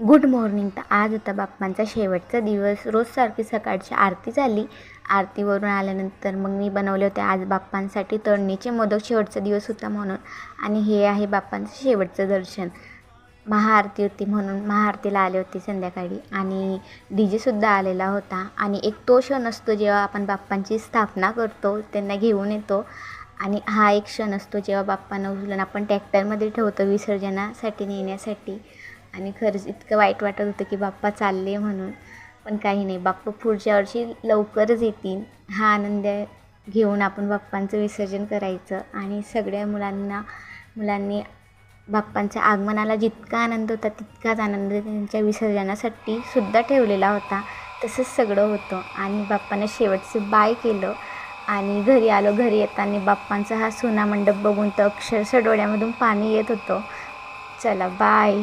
Good morning तर आज होता बाप्पांचा शेवटचा दिवस. रोजसारखी सकाळची आरती झाली. आरतीवरून आल्यानंतर मग मी बनवले होते आज बाप्पांसाठी तळणीचे मोदक. शेवटचा दिवस होता म्हणून. आणि हे आहे बाप्पांचं शेवटचं दर्शन. महाआरती होती म्हणून महाआरतीला आले होते संध्याकाळी. आणि डी जेसुद्धा आलेला होता. आणि एक तो क्षण असतो जेव्हा आपण बाप्पांची स्थापना करतो त्यांना घेऊन येतो. आणि हा एक क्षण असतो जेव्हा बाप्पांना उचलून आपण ट्रॅक्टरमध्ये ठेवतो विसर्जनासाठी नेण्यासाठी. आणि खरंच इतकं वाईट वाटत होतं की बाप्पा चालले म्हणून. पण काही नाही बाप्पा पुढच्या वर्षी लवकरच येतील. हा आनंद घेऊन आपण बाप्पांचं विसर्जन करायचं आणि सगळ्या मुलांना मुलांनी बाप्पांच्या आगमनाला जितका आनंद होता तितकाच आनंद त्यांच्या विसर्जनासाठी सुद्धा ठेवलेला होता. तसंच सगळं होतं आणि बाप्पानं शेवटचं बाय केलं आणि घरी आलो घरी येताना बाप्पांचा हा सोना मंडप बघून तर अक्षरशः डोळ्यामधून पाणी येत होतं. चला बाय.